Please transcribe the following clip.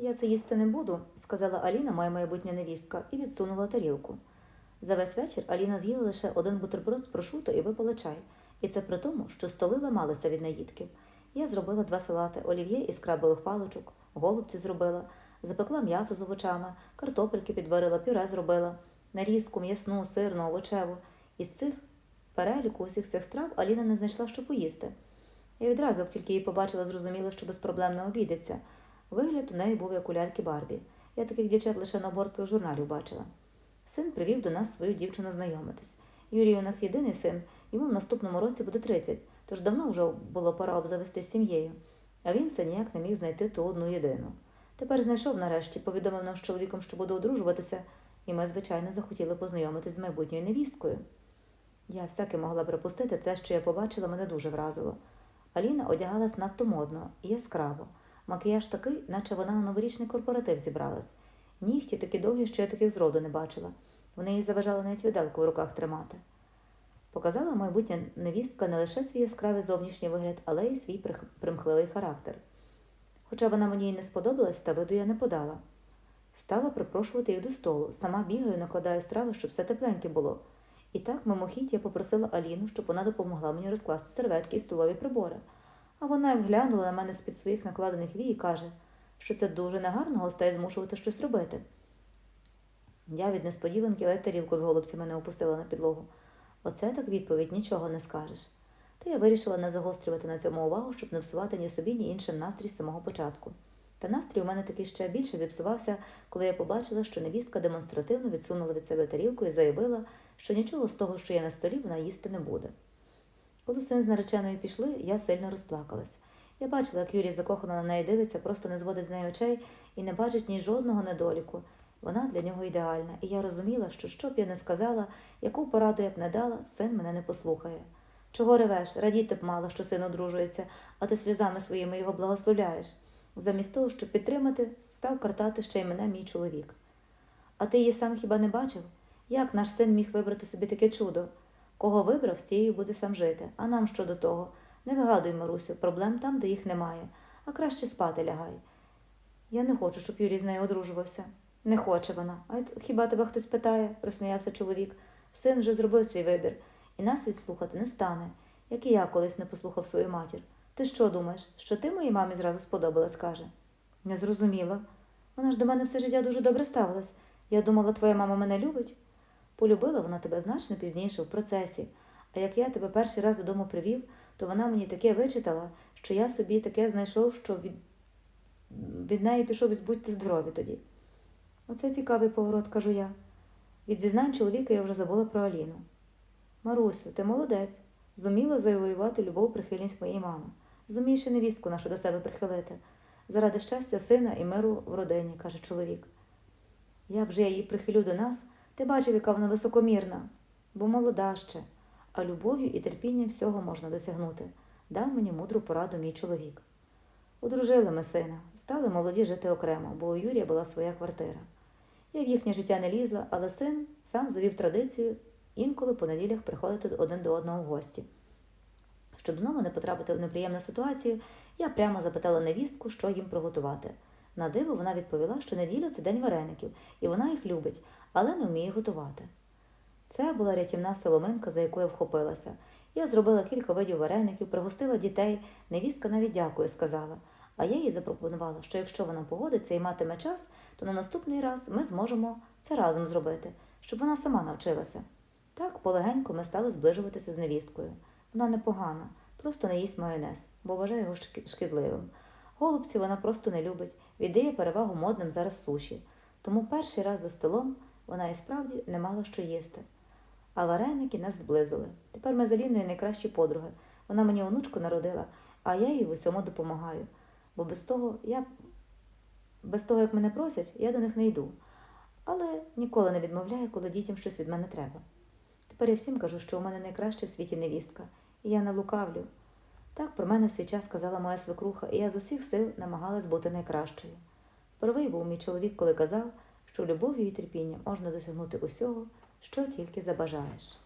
Я це їсти не буду, сказала Аліна, моя майбутня невістка, і відсунула тарілку. За весь вечір Аліна з'їла лише один бутерброд з прошуто і випила чай. І це при тому, що столи ламалися від наїдків. Я зробила два салати олів'є із крабових паличок, голубці зробила, запекла м'ясо з овочами, картопельки підварила, пюре зробила, нарізку, м'ясну, сирну, овочеву. Із цих переліку усіх цих страв Аліна не знайшла, що поїсти. Я відразу, як тільки її побачила, зрозуміла, що безпроблемно обійдеться. Вигляд у неї був як у ляльки Барбі. Я таких дівчат лише на обортках журналів бачила. Син привів до нас свою дівчину знайомитись. Юрій у нас єдиний син, йому в наступному році буде 30, тож давно вже було пора обзавестись сім'єю. А він все ніяк не міг знайти ту одну єдину. Тепер знайшов нарешті, повідомив нам з чоловіком, що буде одружуватися, і ми, звичайно, захотіли познайомитись з майбутньою невісткою. Я всяке могла припустити, те, що я побачила, мене дуже вразило. Аліна одягалась надто модно і яскраво. Макіяж такий, наче вона на новорічний корпоратив зібралась. Нігті такі довгі, що я таких зроду не бачила. Вони їй заважали навіть виделку в руках тримати. Показала майбутня невістка не лише свій яскравий зовнішній вигляд, але й свій примхливий характер. Хоча вона мені й не сподобалась, та виду я не подала. Стала припрошувати їх до столу, сама бігаю, накладаю страви, щоб все тепленьке було. І так мимохідь я попросила Аліну, щоб вона допомогла мені розкласти серветки і столові прибори. А вона як глянула на мене з-під своїх накладених вій і каже, що це дуже негарно гостей змушувати щось робити. Я від несподіванки ледь тарілку з голубцями не опустила на підлогу. Оце так відповідь нічого не скажеш. Та я вирішила не загострювати на цьому увагу, щоб не псувати ні собі, ні іншим настрій з самого початку. Та настрій у мене таки ще більше зіпсувався, коли я побачила, що невістка демонстративно відсунула від себе тарілку і заявила, що нічого з того, що є на столі, вона їсти не буде. Коли син з нареченою пішли, я сильно розплакалась. Я бачила, як Юрій закохано на неї дивиться, просто не зводить з неї очей і не бачить ні жодного недоліку. Вона для нього ідеальна, і я розуміла, що що б я не сказала, яку пораду я б не дала, син мене не послухає. Чого ревеш? Радіти б мало, що син одружується, а ти сльозами своїми його благословляєш. Замість того, щоб підтримати, став картати ще й мене мій чоловік. А ти її сам хіба не бачив? Як наш син міг вибрати собі таке чудо? Кого вибрав, з тією буде сам жити. А нам що до того? Не вигадуй, Марусю, проблем там, де їх немає, а краще спати лягай. Я не хочу, щоб Юрій з нею одружувався. Не хоче вона. А хіба тебе хтось питає? просміявся чоловік. Син вже зробив свій вибір, і нас відслухати не стане, як і я колись не послухав свою матір. Ти що думаєш, що ти моїй мамі зразу сподобалась, каже? Не зрозуміла. Вона ж до мене все життя дуже добре ставилась. Я думала, твоя мама мене любить. Полюбила вона тебе значно пізніше, в процесі. А як я тебе перший раз додому привів, то вона мені таке вичитала, що я собі таке знайшов, що від, від неї пішов із будьте здорові тоді. Оце цікавий поворот, кажу я. Від зізнань чоловіка я вже забула про Аліну. Марусю, ти молодець. Зуміла завоювати любов прихильність моєї мами. Зумієш і невістку нашу до себе прихилити. Заради щастя сина і миру в родині, каже чоловік. Як же я її прихилю до нас, ти бачив, яка вона високомірна, бо молода ще, а любов'ю і терпінням всього можна досягнути, дав мені мудру пораду мій чоловік. Одружили ми сина, стали молоді жити окремо, бо у Юрія була своя квартира. Я в їхнє життя не лізла, але син сам завів традицію інколи по неділях приходити один до одного в гості. Щоб знову не потрапити в неприємну ситуацію, я прямо запитала невістку, що їм приготувати. На диво вона відповіла, що неділя це день вареників, і вона їх любить, але не вміє готувати. Це була рятівна соломинка, за яку я вхопилася. Я зробила кілька видів вареників, пригостила дітей, невістка навіть дякую сказала. А я їй запропонувала, що якщо вона погодиться і матиме час, то на наступний раз ми зможемо це разом зробити, щоб вона сама навчилася. Так полегенько ми стали зближуватися з невісткою. Вона непогана, просто не їсть майонез, бо вважає його шкідливим. Голубці вона просто не любить, віддає перевагу модним зараз суші. Тому перший раз за столом вона і справді не мала що їсти. А вареники нас зблизили. Тепер ми з Аліною найкращі подруги. Вона мені онучку народила, а я їй в усьому допомагаю. Бо без того, як... без того, як мене просять, я до них не йду. Але ніколи не відмовляю, коли дітям щось від мене треба. Тепер я всім кажу, що у мене найкраща в світі невістка, і я не лукавлю. Так про мене в свій час казала моя свекруха, і я з усіх сил намагалась бути найкращою. Первий був мій чоловік, коли казав, що любов'ю і терпінням можна досягнути усього, що тільки забажаєш.